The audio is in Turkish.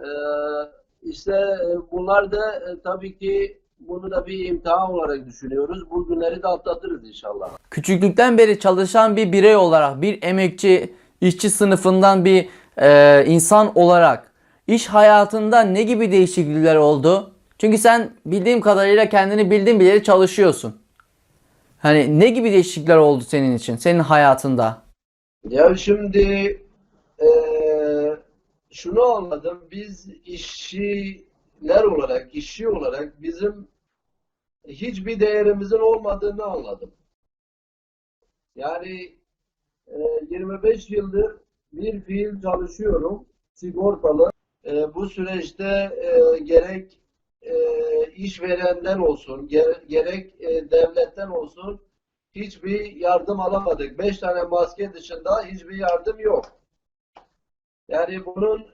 Ee, işte e, bunlar da e, tabii ki bunu da bir imtihan olarak düşünüyoruz. Bu günleri de atlatırız inşallah. Küçüklükten beri çalışan bir birey olarak, bir emekçi, işçi sınıfından bir e, insan olarak iş hayatında ne gibi değişiklikler oldu? Çünkü sen bildiğim kadarıyla kendini bildiğin bileli çalışıyorsun. Hani ne gibi değişiklikler oldu senin için, senin hayatında? Ya şimdi şunu anladım. Biz işçiler olarak, işçi olarak bizim hiçbir değerimizin olmadığını anladım. Yani eee, 25 yıldır bir fiil çalışıyorum, sigortalı. Eee, bu süreçte eee, gerek işverenden olsun, gere- gerek devletten olsun hiçbir yardım alamadık. Beş tane maske dışında hiçbir yardım yok. Yani bunun